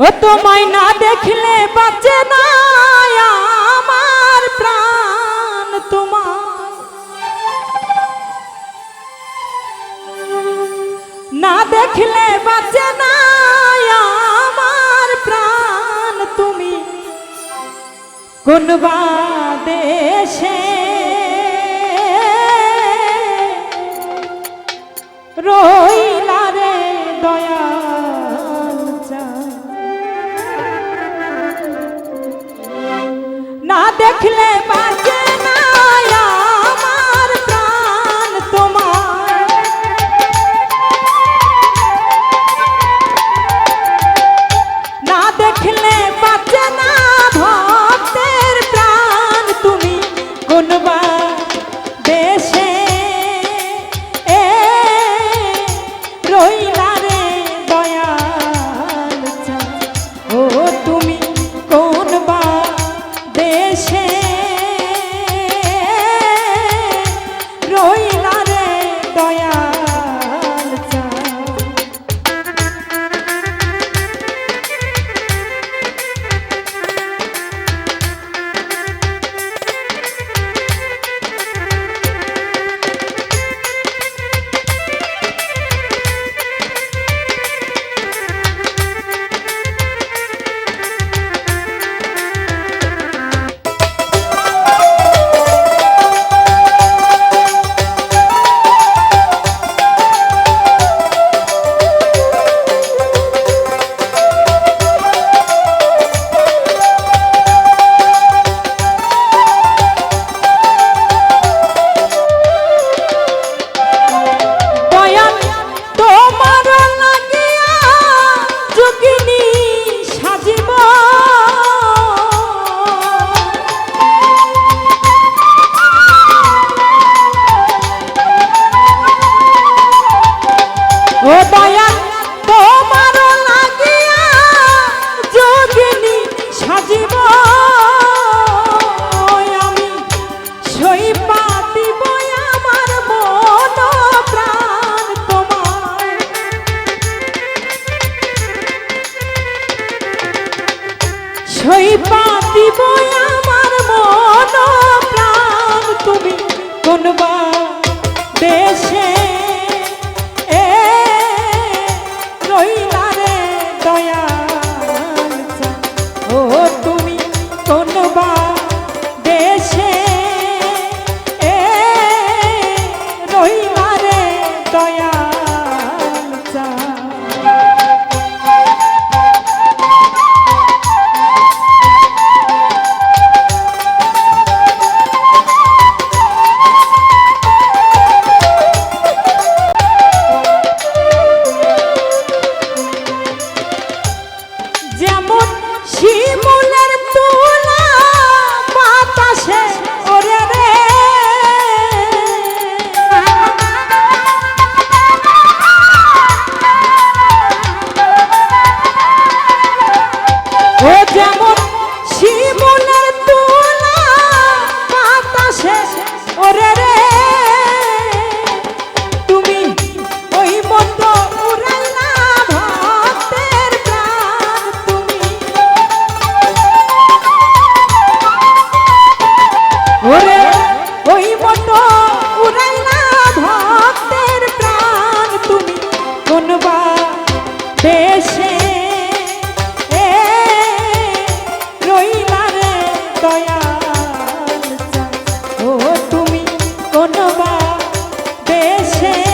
ও তোমায় না দেখলে বাঁচে না আমার প্রাণ তোমায়। না দেখলে বাঁচে না আমার প্রাণ তুমি। কোন দেশে রই clap কোন বা দেশে। এ রহিমারে যেমন শিমুলের তুই change.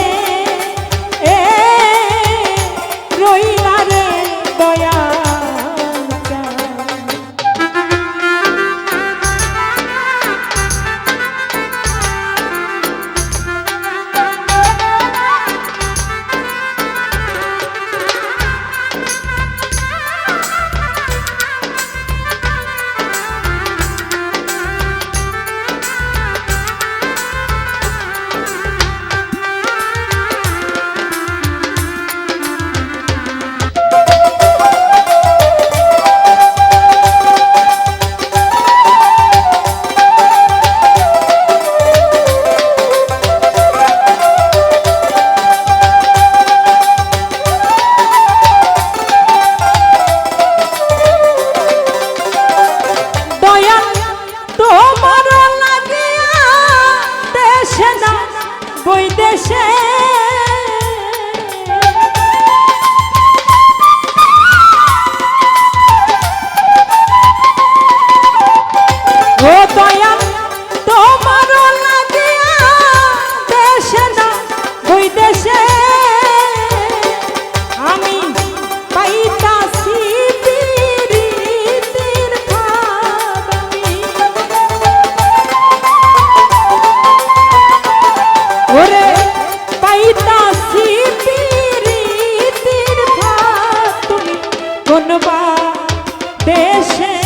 তোমার লাগিয়া দেশে না বই দেশে বা দেশে